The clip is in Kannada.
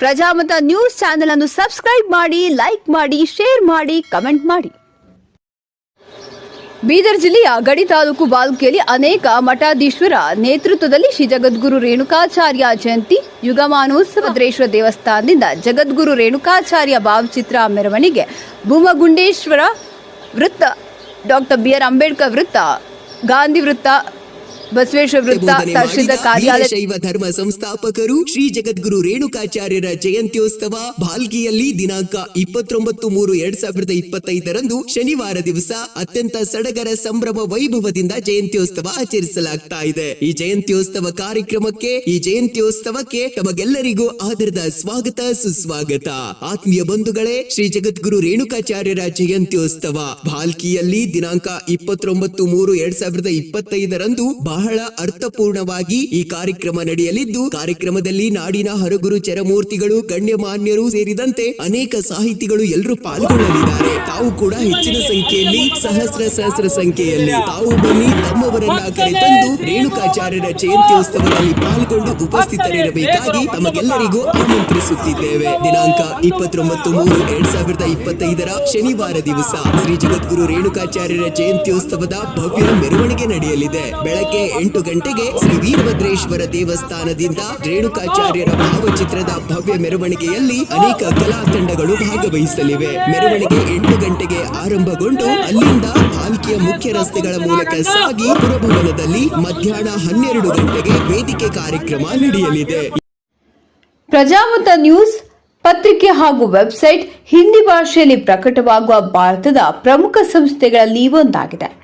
ಪ್ರಜಾಮತ ನ್ಯೂಸ್ ಚಾನೆಲ್ ಅನ್ನು ಸಬ್ಸ್ಕ್ರೈಬ್ ಮಾಡಿ, ಲೈಕ್ ಮಾಡಿ, ಶೇರ್ ಮಾಡಿ, ಕಮೆಂಟ್ ಮಾಡಿ. ಬೀದರ್ ಜಿಲ್ಲೆಯ ಗಡಿ ತಾಲೂಕು ಬಾಲ್ಕಿಯಲ್ಲಿ ಅನೇಕ ಮಠಾಧೀಶ್ವರ ನೇತೃತ್ವದಲ್ಲಿ ಶ್ರೀ ಜಗದ್ಗುರು ರೇಣುಕಾಚಾರ್ಯ ಜಯಂತಿ, ಯುಗಮಾನೋತ್ಸವ ದ್ರೇಶ್ವರ ದೇವಸ್ಥಾನದಿಂದ ಜಗದ್ಗುರು ರೇಣುಕಾಚಾರ್ಯ ಭಾವಚಿತ್ರ ಮೆರವಣಿಗೆ, ಭೂಮಗುಂಡೇಶ್ವರ ವೃತ್ತ, ಡಾಕ್ಟರ್ ಬಿ ಆರ್ ಅಂಬೇಡ್ಕರ್ ವೃತ್ತ, ಗಾಂಧಿ ವೃತ್ತ ಬಸವೇಶ್ವರ ವೃತ್ತ ತಹಶೀಲ್ ತಹಶೀಲ್ದಾರ್ ಕಾರ್ಯಾಲಯ ಶೈವ ಧರ್ಮ ಸಂಸ್ಥಾಪಕರು ಶ್ರೀ ಜಗದ್ಗುರು ರೇಣುಕಾಚಾರ್ಯರ ಜಯಂತ್ಯೋತ್ಸವ ಭಾಲ್ಕಿಯಲ್ಲಿ ದಿನಾಂಕ ಇಪ್ಪತ್ತೊಂಬತ್ತು ಮೂರು ಎರಡ್ ಸಾವಿರದ ಇಪ್ಪತ್ತೈದರಂದು ಶನಿವಾರ ದಿವಸ ಅತ್ಯಂತ ಸಡಗರ ಸಂಭ್ರಮ ವೈಭವದಿಂದ ಜಯಂತ್ಯೋತ್ಸವ ಆಚರಿಸಲಾಗ್ತಾ ಇದೆ. ಈ ಜಯಂತ್ಯೋತ್ಸವ ಕಾರ್ಯಕ್ರಮಕ್ಕೆ ಈ ಜಯಂತ್ಯೋತ್ಸವಕ್ಕೆ ತಮಗೆಲ್ಲರಿಗೂ ಆದರದ ಸ್ವಾಗತ ಸುಸ್ವಾಗತ. ಆತ್ಮೀಯ ಬಂಧುಗಳೇ ಶ್ರೀ ಜಗದ್ಗುರು ರೇಣುಕಾಚಾರ್ಯರ ಜಯಂತ್ಯೋತ್ಸವ ಭಾಲ್ಕಿಯಲ್ಲಿ ದಿನಾಂಕ ಇಪ್ಪತ್ತೊಂಬತ್ತು ಮೂರು ಎರಡ್ ಸಾವಿರದ ಇಪ್ಪತ್ತೈದರಂದು ಬಹಳ ಅರ್ಥಪೂರ್ಣವಾಗಿ ಈ ಕಾರ್ಯಕ್ರಮ ನಡೆಯಲಿದ್ದು, ಕಾರ್ಯಕ್ರಮದಲ್ಲಿ ನಾಡಿನ ಹರಗುರು ಚರಮೂರ್ತಿಗಳು, ಗಣ್ಯಮಾನ್ಯರು ಸೇರಿದಂತೆ ಅನೇಕ ಸಾಹಿತಿಗಳು ಎಲ್ಲರೂ ಪಾಲ್ಗೊಳ್ಳಲಿದ್ದಾರೆ. ತಾವು ಕೂಡ ಹೆಚ್ಚಿನ ಸಂಖ್ಯೆಯಲ್ಲಿ, ಸಹಸ್ರ ಸಹಸ್ರ ಸಂಖ್ಯೆಯಲ್ಲಿ ತಾವು ಬನ್ನಿ, ತಮ್ಮವರನ್ನ ಕರೆತಂದು ರೇಣುಕಾಚಾರ್ಯರ ಜಯಂತ್ಯೋತ್ಸವದಲ್ಲಿ ಪಾಲ್ಗೊಂಡು ಉಪಸ್ಥಿತರಿರಬೇಕಾಗಿ ತಮಗೆಲ್ಲರಿಗೂ ಆಮಂತ್ರಿಸುತ್ತಿದ್ದೇವೆ. ದಿನಾಂಕ ಇಪ್ಪತ್ತೊಂಬತ್ತು ಮೂರು, ಎರಡ್ ಸಾವಿರದ ಇಪ್ಪತ್ತೈದರ ಶನಿವಾರ ದಿವಸ ಶ್ರೀ ಜಗದ್ಗುರು ರೇಣುಕಾಚಾರ್ಯರ ಜಯಂತ್ಯೋತ್ಸವದ ಭವ್ಯ ಮೆರವಣಿಗೆ ನಡೆಯಲಿದೆ. ಬೆಳಗ್ಗೆ ಎಂಟು ಗಂಟೆಗೆ ಶ್ರೀ ವೀರಭದ್ರೇಶ್ವರ ದೇವಸ್ಥಾನದಿಂದ ರೇಣುಕಾಚಾರ್ಯರ ಭಾವಚಿತ್ರದ ಭವ್ಯ ಮೆರವಣಿಗೆಯಲ್ಲಿ ಅನೇಕ ಕಲಾ ತಂಡಗಳು ಭಾಗವಹಿಸಲಿವೆ. ಮೆರವಣಿಗೆ ಎಂಟು ಗಂಟೆಗೆ ಆರಂಭಗೊಂಡು ಅಲ್ಲಿಂದ ಪಾಲ್ಕಿಯ ಮುಖ್ಯ ರಸ್ತೆಗಳ ಮೂಲಕ ಸಾಗಿ ಪುರಭವನದಲ್ಲಿ ಮಧ್ಯಾಹ್ನ ಹನ್ನೆರಡು ಗಂಟೆಗೆ ವೇದಿಕೆ ಕಾರ್ಯಕ್ರಮ ನಡೆಯಲಿದೆ. ಪ್ರಜಾಮತ ನ್ಯೂಸ್ ಪತ್ರಿಕೆ ಹಾಗೂ ವೆಬ್ಸೈಟ್ ಹಿಂದಿ ಭಾಷೆಯಲ್ಲಿ ಪ್ರಕಟವಾಗುವ ಭಾರತದ ಪ್ರಮುಖ ಸಂಸ್ಥೆಗಳಲ್ಲಿ ಒಂದಾಗಿದೆ.